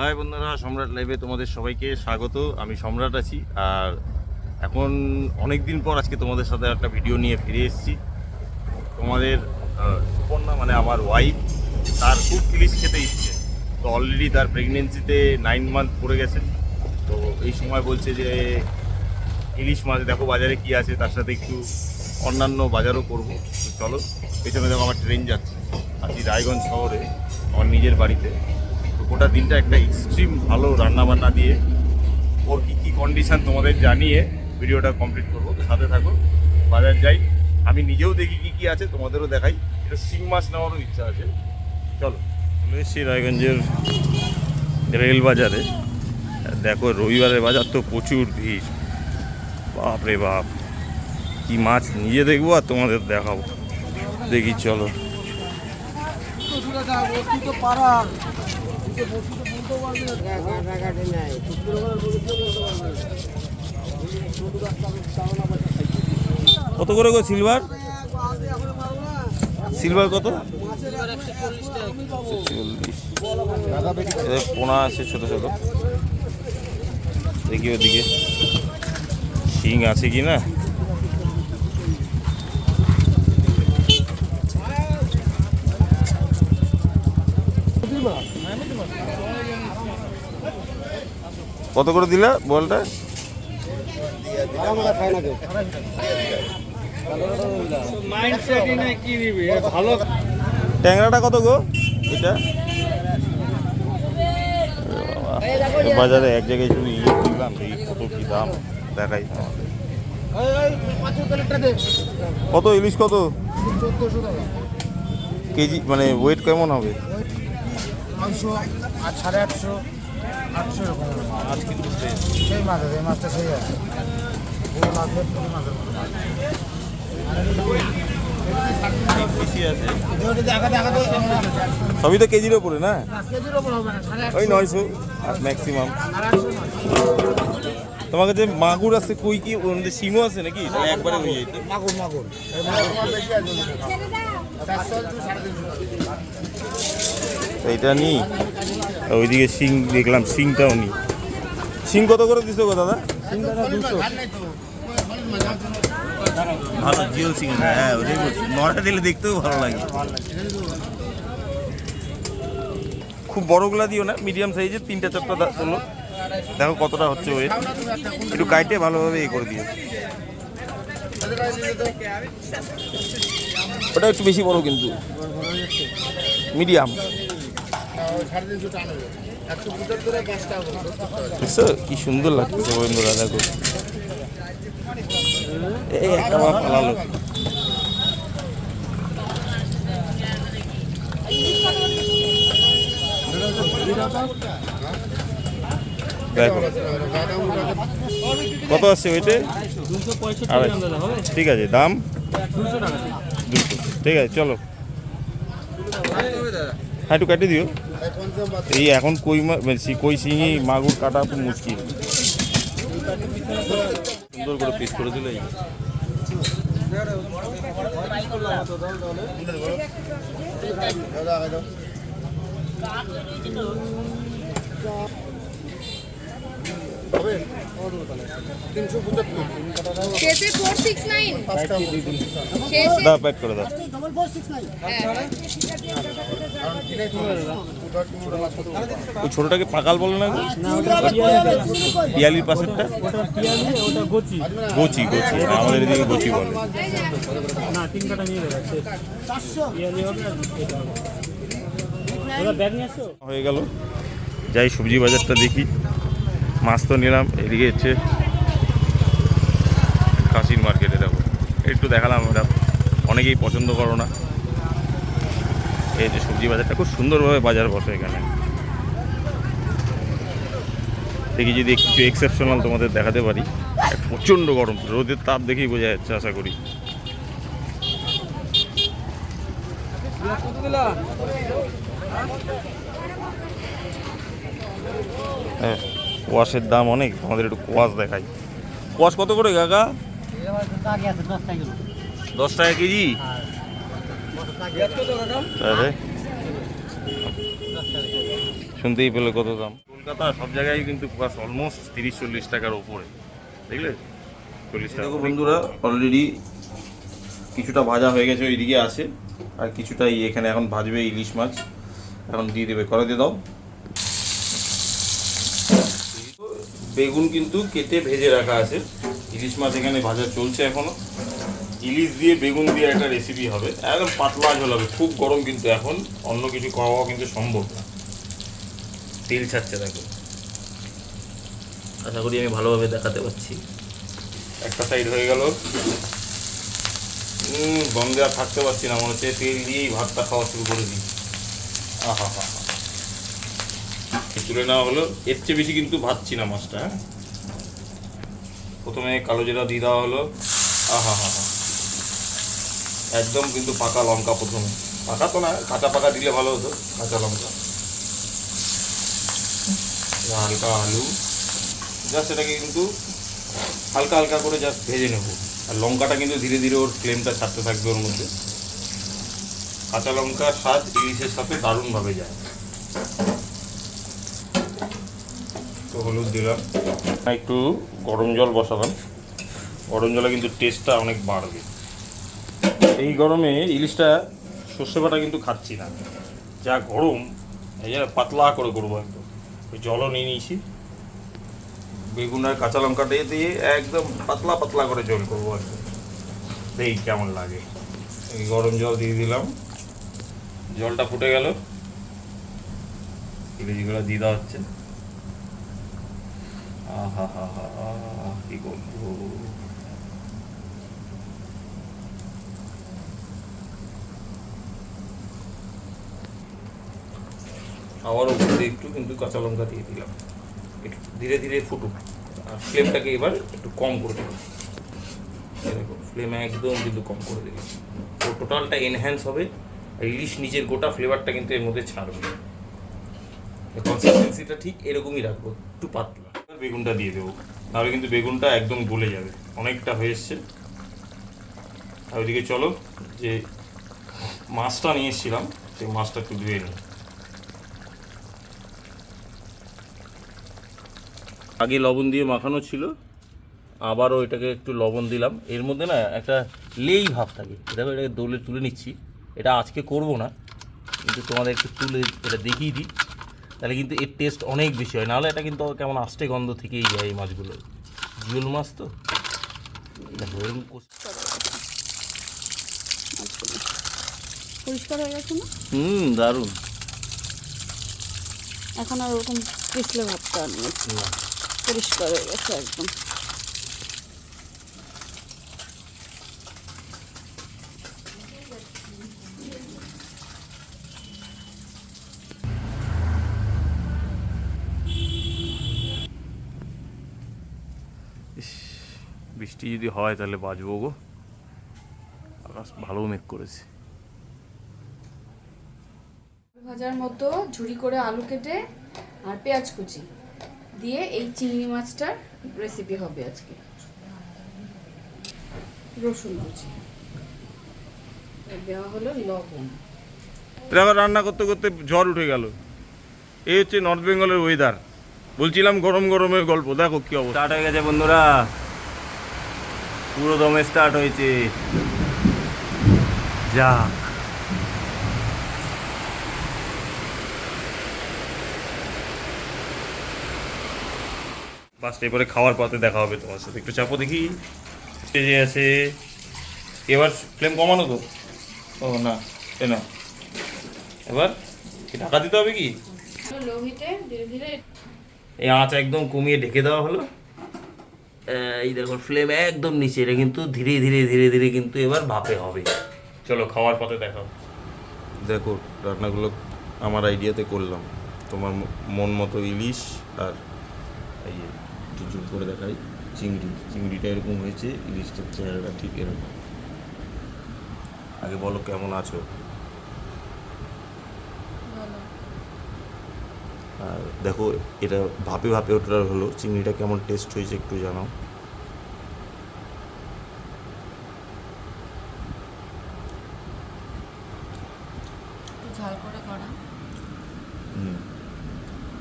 High বন্ধুরা, সম্রাট লাইভে তোমাদের সবাইকে স্বাগত। আমি সম্রাট আছি, আর এখন অনেক দিন পর আজকে তোমাদের সাথে একটা ভিডিও নিয়ে ফিরে এসেছি। তোমাদের সুপর্ণা মানে আমার ওয়াইফ তার খুব ইলিশ খেতে ইচ্ছে। তো অলরেডি তার প্রেগনেন্সিতে নাইন মান্থ পড়ে গেছে। তো এই সময় বলছে যে, ইলিশ মাছ, দেখো বাজারে কি আছে, তার সাথে একটু অন্যান্য বাজারও করব। চলো, পেছনে দেখো আমার ট্রেন যাচ্ছে। আছি রায়গঞ্জ শহরে, আমার নিজের বাড়িতে। গোটা দিনটা একটা এক্সট্রিম ভালো রান্না বান্না দিয়ে ওর কী কী কন্ডিশান তোমাদের জানিয়ে ভিডিওটা কমপ্লিট করব। সাথে থাকো বাজার যাই। আমি নিজেও দেখি কী কী আছে তোমাদেরও দেখাই। এটা শিং মাছ নেওয়ারও ইচ্ছা আছে। চলো। চলে এসেছি রায়গঞ্জের রেল বাজারে। দেখো রবিবারের বাজার তো প্রচুর ভিড়। বাপ রে বাপ। কি মাছ নিজে দেখব আর তোমাদের দেখাবো। দেখি চলো। কত করে গো সিলভার? সিলভার কত? পোনা আছে ছোট ছোট। দেখি ওদিকে। শিং আছে কি না? কত করে দিলা বলটা? ট্যাংরাটা কত গো? এটা? বাজারে এক জায়গায় শুধু ইলিশ দেখলাম দেখি কত কি দাম? দেখাই কত, ইলিশ কত? কেজি মানে ওয়েট কেমন হবে? নয়শো সাড়ে আটশো। সবই তো কেজির ওপরে না? ওই নয়শো ম্যাক্সিমাম তোমার কাছে মাগুর আছে, কই কি শিমও আছে নাকি? একবারে হয়ে যেত। মাগুর মাগুর এই মাগুর বেশি আছে চারশো সাড়ে তিনশো তো এটা নি। ওইদিকে শিং দেখলাম শিংটাও নি শিং কত করে দিছো গো দাদা? ভালো জিও সিং হ্যাঁ ওটাই বলছি। নটা দিলে দেখতেও ভালো লাগে। খুব বড়গুলা দিও না মিডিয়াম সাইজের তিনটা চারটা তোলো দেখো কতটা হচ্ছে ওয়েট একটু কাইটে ভালোভাবে এ করে দিও। ওটা একটু বেশি বড় কিন্তু। মিডিয়াম দেখছ কি সুন্দর লাগতেছে বন্ধুরা দেখো এই একটা পালালো। কত আছে ওইটে? ঠিক আছে, দাম? দুশো। ঠিক আছে, চলো। হ্যাঁ একটু দিও। এই এখন কই কই শিঙি মাগুর কাটা খুব মুশকিল। সুন্দর করে পিস করে দিলে তিনশো দাও প্যাক করে দাও। হ্যাঁ। ওই ছোটটাকে পাকাল বলে না? পিয়ালির পাশেরটা? গোচি। গোচি আমাদের এদিকে গোচি বলে। হয়ে গেল। যাই সবজি বাজারটা দেখি। মাছ তো নিলাম, এদিকে হচ্ছে কাশির মার্কেটে দেখো একটু দেখালাম এটা অনেকেই পছন্দ করো না। এই যে সবজি বাজারটা খুব সুন্দরভাবে বাজার বসে এখানে। দেখি যদি কিছু এক্সেপশনাল তোমাদের দেখাতে পারি। প্রচণ্ড গরম, রোদের তাপ দেখেই বোঝা যাচ্ছে, আশা করি। হ্যাঁ। কোয়াশের দাম অনেক আমাদের একটু কোয়াশ দেখাই। কোয়াশ কত করে কাকা? দশ টাকা কেজি? তাহলে? শুনতেই পেলে কত দাম। কলকাতা সব জায়গায় কিন্তু প্লাস অলমোস্ট তিরিশ চল্লিশ টাকার ওপরে দেখলে? চল্লিশ টাকা বন্ধুরা অলরেডি কিছুটা ভাজা হয়ে গেছে ওইদিকে আছে। আর কিছুটা এই এখানে এখন ভাজবে ইলিশ মাছ। এখন দিয়ে দেবে করে দিয়ে দাও। বেগুন কিন্তু কেটে ভেজে রাখা আছে। ইলিশ মাছ এখানে ভাজা চলছে এখনও। ইলিশ দিয়ে বেগুন দিয়ে একটা রেসিপি হবে। একদম পাতলা ঝোল হবে। খুব গরম কিন্তু এখন। অন্য কিছু খাওয়া কিন্তু সম্ভব না। তেল ছাড়ছে দেখো। আশা করি আমি ভালোভাবে দেখাতে পাচ্ছি একটা সাইড হয়ে গেল। গন্ধে আর থাকতে পারছি না। মনে হচ্ছে তেল দিয়েই ভাতটা খাওয়া শুরু করে দিই। আহা, হা হা। তুলে নেওয়া হলো। এর চেয়ে বেশি কিন্তু ভাজছি না মাছটা হ্যাঁ? প্রথমে কালো জিরা দিয়ে দেওয়া হলো। আহা, হা হা। একদম কিন্তু পাকা লঙ্কা প্রথমে। পাকা তো না, কাঁচা পাকা দিলে ভালো হতো, কাঁচা লঙ্কা। হালকা আলু। জাস্ট এটাকে কিন্তু হালকা হালকা করে জাস্ট ভেজে নেব। আর লঙ্কাটা কিন্তু ধীরে ধীরে ওর ফ্লেমটা ছাড়তে থাকবে ওর মধ্যে। কাঁচা লঙ্কার স্বাদ ইলিশের সাথে দারুণভাবে যায় তো হলুদ দিলাম। একটু গরম জল বসালাম গরম জলে কিন্তু টেস্টটা অনেক বাড়বে। এই গরমে ইলিশটা সর্ষে বাটা কিন্তু খাচ্ছি না। যা গরম, এই পাতলা করে করব একদম। জলও নিয়ে নিয়েছি। বেগুন আর কাঁচা লঙ্কা দিয়ে দিয়ে একদম পাতলা পাতলা করে জল করব একদম। দেখি কেমন লাগে। এই গরম জল দিয়ে দিলাম। জলটা ফুটে গেল। ইলিশগুলো দিয়ে দেওয়া হচ্ছে। আহা হা হা কি বলব আবার উপরে একটু, কিন্তু কাঁচা লঙ্কা দিয়ে দিলাম। একটু ধীরে ধীরে ফুটুক। আর ফ্লেমটাকে এবার একটু কম করে এই দেখো ফ্লেম একদম কিন্তু কম করে দিলাম। তো টোটালটা এনহ্যান্স হবে ইলিশ নিজের গোটা ফ্লেভারটা কিন্তু এর মধ্যে ছাড়বে। কনসিস্টেন্সিটা ঠিক এরকমই রাখব, একটু পাতলা। বেগুনটা দিয়ে দেবো। তাহলে কিন্তু বেগুনটা একদম গলে যাবে। অনেকটা হয়ে এসছে। আর ওইদিকে চলো, যে মাছটা নিয়ে এসেছিলাম, সেই মাছটা একটু ধুয়ে নিই। আগে লবণ দিয়ে মাখানো ছিল, আবারও এটাকে একটু লবণ দিলাম। এর মধ্যে না একটা লেই ভাব থাকে। দেখো এটাকে দোলে তুলে নিচ্ছি। এটা আজকে করব না, কিন্তু তোমাদের একটু তুলে এটা দেখিয়ে দিই। তাহলে কিন্তু এর টেস্ট অনেক বেশি হয়। নাহলে এটা কিন্তু কেমন আষ্টে গন্ধ থেকেই যায় এই মাছগুলো। জিওল মাছ তো? দেখো এরকম পরিষ্কার হয়ে গেছে না? হুম দারুণ। এখন আর ওরকম পিছলে ভাবতে আর নেই। পরিষ্কার হয়ে গেছে একদম। বৃষ্টি যদি হয় তাহলে বাঁচবো গো। আকাশ ভালো মেঘ করেছে। ভাজার মতো ঝুরি করে আলু কেটে আর পেঁয়াজ কুচি দিয়ে এই চিংড়ি মাছটার রেসিপি হবে আজকে। রসুন কুচি। দেওয়া হলো লবণ। আবার রান্না করতে করতে ঝড় উঠে গেল। এই হচ্ছে নর্থ বেঙ্গলের ওয়েদার বলছিলাম গরম গরমের গল্প। দেখো কি অবস্থা। হয়ে গেছে বন্ধুরা। পুরো দমে স্টার্ট হয়েছে। যাক। বাস এরপরে খাওয়ার পথে দেখা হবে তোমার সাথে। একটু চাপো দেখি। স্টেজে আছে। এবার ফ্লেম কমানো তো? ও না না। এবার ঢাকা দিতে হবে কি? এই আঁচ একদম কমিয়ে ঢেকে দেওয়া হলো। এই দেখো ফ্লেম একদম নিচে এটা কিন্তু ধীরে ধীরে ধীরে ধীরে কিন্তু এবার ভাপে হবে। চলো খাওয়ার পথে দেখাও। দেখো রান্নাগুলো আমার আইডিয়াতে করলাম। তোমার মন মতো ইলিশ আর এই জুম করে দেখাই চিংড়ি। চিংড়িটা এরকম হয়েছে ইলিশটার চেহারাটা ঠিক এরকম। আগে বলো কেমন আছো? আর দেখো এটা ভাপে ভাপে ওঠার হলো। চিংড়িটা কেমন টেস্ট হয়েছে একটু জানাও। ঝাল করে করা।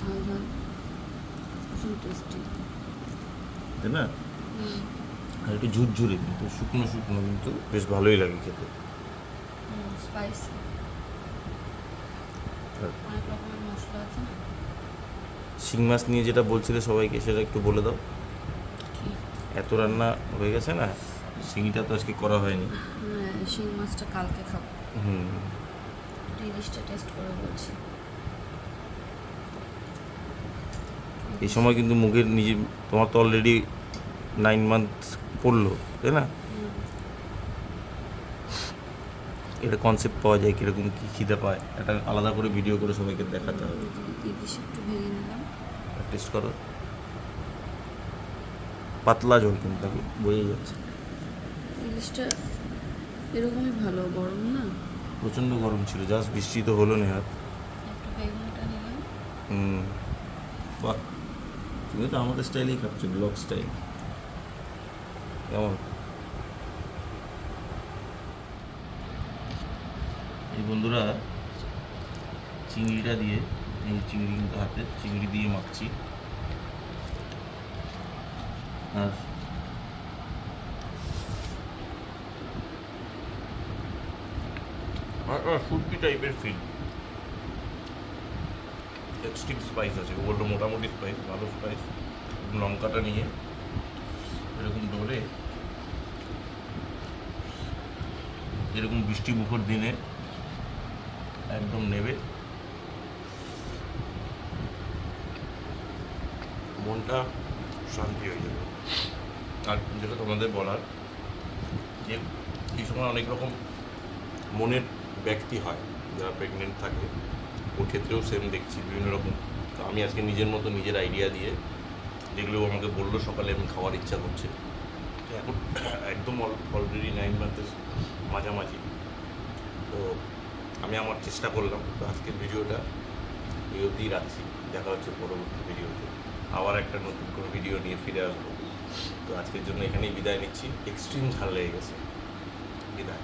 ঝাল ঝাল। ভীষণ টেস্টি তাই না? আর একটু ঝুরঝুরে কিন্তু শুকনো শুকনো কিন্তু বেশ ভালোই লাগে খেতে। স্পাইসি অনেক রকমের মশলা আছে না? শিং মাছ নিয়ে যেটা বলছিলে সবাইকে সেটা একটু বলে দাও। এত রান্না হয়ে গেছে না? শিঙিটা তো আজকে করা হয়নি। হ্যাঁ শিং মাছটা কালকে খাব। হুম। একটু ইলিশটা টেস্ট করে বলছি। এই সময় কিন্তু মুখের নিজে তোমার তো অলরেডি নাইন মান্থ পড়ল তাই না? এটা কনসেপ্ট পাওয়া যায় কীরকম কী খিদে পায়। এটা আলাদা করে ভিডিও করে সবাইকে দেখাতে হবে। একটু ভেঙে নিলাম। টেস্ট করো। পাতলা ঝোল কিন্তু দেখো বোঝাই যাচ্ছে। ইলিশটা এরকমই ভালো গরম না? প্রচণ্ড গরম ছিল জাস্ট বৃষ্টি তো হলো না আর হুম বাহ। তুমি তো আমাদের স্টাইলেই খাচ্ছ ব্লগ স্টাইল। কেমন? এই বন্ধুরা চিংড়িটা দিয়ে এই চিংড়ি কিন্তু হাতে, চিংড়ি দিয়ে মাখছি। আর ফুটকি টাইপের ফিল এক্সট্রিম স্পাইস আছে, ওগুলো মোটামুটি স্পাইস ভালো স্পাইস লঙ্কাটা নিয়ে এরকম ডোলে, এরকম বৃষ্টি মুখর দিনে একদম নেবে। মনটা শান্তি হয়ে যাবে। আর যেটা তোমাদের বলার, যে এই সময় অনেক রকম মনের ব্যক্তি হয়, যারা প্রেগনেন্ট থাকে, ওর ক্ষেত্রেও সেম দেখছি, বিভিন্ন রকম। তো আমি আজকে নিজের মতো নিজের আইডিয়া দিয়ে যেগুলো আমাকে বলল, সকালে আমি খাওয়ার ইচ্ছা করছে। এখন একদম অলরেডি নাইন মান্থের মাঝামাঝি। তো আমি আমার চেষ্টা করলাম, তো আজকের ভিডিওটা এই অবধিই রাখছি। দেখা হচ্ছে পরবর্তী ভিডিওতে আবার একটা নতুন কোনো ভিডিও নিয়ে ফিরে আসব। তো আজকের জন্য এখানেই বিদায় নিচ্ছি। এক্সট্রিম ঝাল লেগে গেছে। বিদায়।